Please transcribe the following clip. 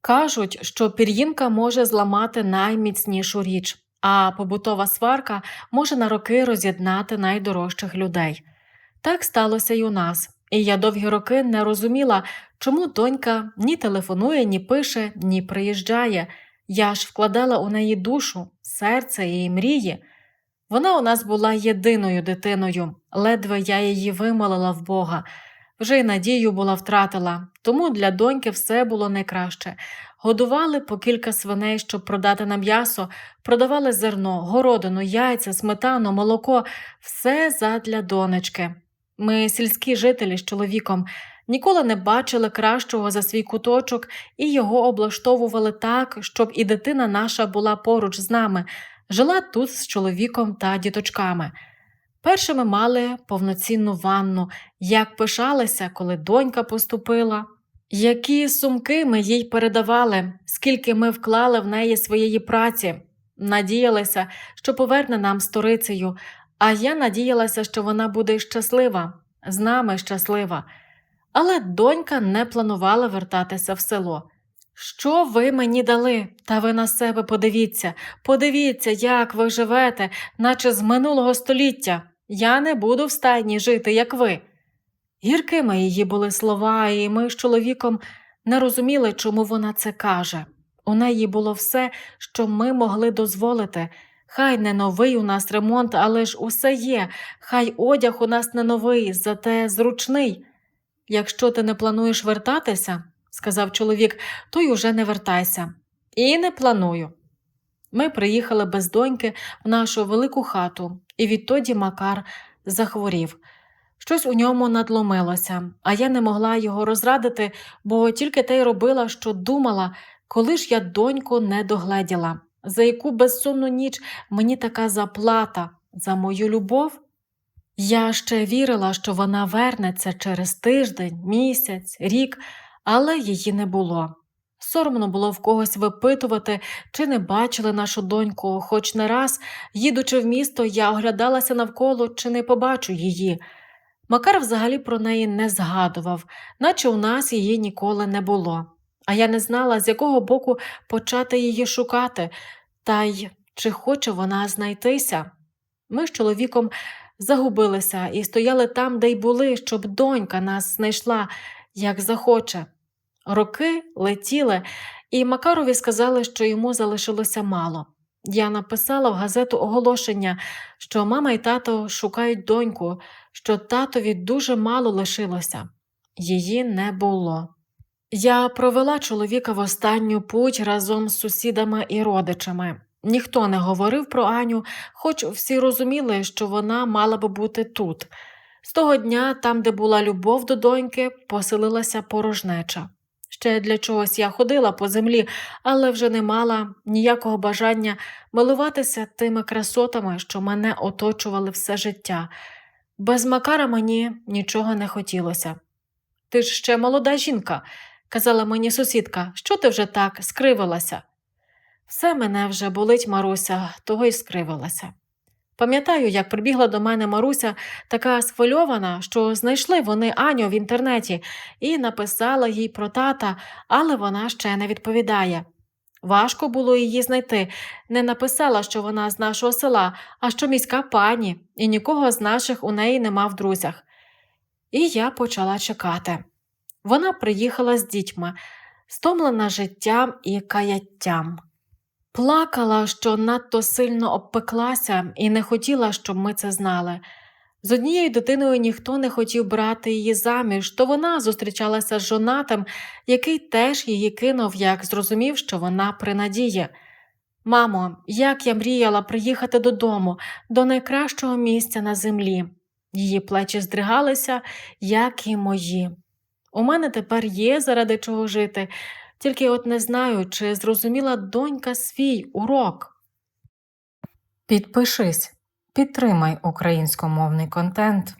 Кажуть, що пір'їнка може зламати найміцнішу річ, а побутова сварка може на роки роз'єднати найдорожчих людей. Так сталося й у нас, і я довгі роки не розуміла, чому донька ні телефонує, ні пише, ні приїжджає. Я ж вкладала у неї душу, серце і мрії. Вона у нас була єдиною дитиною, ледве я її вимолила в Бога. Вже й надію була втратила, тому для доньки все було найкраще. Годували по кілька свиней, щоб продати на м'ясо, продавали зерно, городину, яйця, сметану, молоко все задля донечки. Ми, сільські жителі з чоловіком, ніколи не бачили кращого за свій куточок і його облаштовували так, щоб і дитина наша була поруч з нами, жила тут з чоловіком та діточками. Першими мали повноцінну ванну, як пишалися, коли донька поступила. Які сумки ми їй передавали, скільки ми вклали в неї своєї праці, надіялися, що поверне нам сторицею, а я надіялася, що вона буде щаслива, з нами щаслива. Але донька не планувала вертатися в село. Що ви мені дали? Та ви на себе подивіться, подивіться, як ви живете, наче з минулого століття. Я не буду в стайні жити, як ви. Гіркими її були слова, і ми з чоловіком не розуміли, чому вона це каже. У неї було все, що ми могли дозволити. Хай не новий у нас ремонт, але ж усе є. Хай одяг у нас не новий, зате зручний. Якщо ти не плануєш вертатися, сказав чоловік, то й уже не вертайся. І не планую. Ми приїхали без доньки в нашу велику хату, і відтоді Макар захворів. Щось у ньому надломилося, а я не могла його розрадити, бо тільки те й робила, що думала, коли ж я доньку не догледіла, за яку безсонну ніч мені така заплата за мою любов. Я ще вірила, що вона вернеться через тиждень, місяць, рік, але її не було. Соромно було в когось випитувати, чи не бачили нашу доньку, хоч не раз, їдучи в місто, я оглядалася навколо, чи не побачу її. Макар взагалі про неї не згадував, наче у нас її ніколи не було. А я не знала, з якого боку почати її шукати, та й чи хоче вона знайтися. Ми з чоловіком загубилися і стояли там, де й були, щоб донька нас знайшла, як захоче. Роки летіли, і Макарові сказали, що йому залишилося мало. Я написала в газету оголошення, що мама і тато шукають доньку, що татові дуже мало лишилося. Її не було. Я провела чоловіка в останню путь разом з сусідами і родичами. Ніхто не говорив про Аню, хоч всі розуміли, що вона мала би бути тут. З того дня, там, де була любов до доньки, поселилася порожнеча. Ще для чогось я ходила по землі, але вже не мала ніякого бажання милуватися тими красотами, що мене оточували все життя. Без Макара мені нічого не хотілося. Ти ж ще молода жінка, казала мені сусідка, що ти вже так скривилася? Все мене вже болить Маруся, того й скривилася. Пам'ятаю, як прибігла до мене Маруся, така схвильована, що знайшли вони Аню в інтернеті і написала їй про тата, але вона ще не відповідає. Важко було її знайти, не написала, що вона з нашого села, а що міська пані, і нікого з наших у неї нема в друзях. І я почала чекати. Вона приїхала з дітьми, стомлена життям і каяттям. Плакала, що надто сильно обпеклася і не хотіла, щоб ми це знали. З однією дитиною ніхто не хотів брати її заміж, то вона зустрічалася з жонатим, який теж її кинув, як зрозумів, що вона при надії. Мамо, як я мріяла приїхати додому, до найкращого місця на землі. Її плечі здригалися, як і мої. У мене тепер є заради чого жити, тільки от не знаю, чи зрозуміла донька свій урок. Підпишись, підтримай українськомовний контент.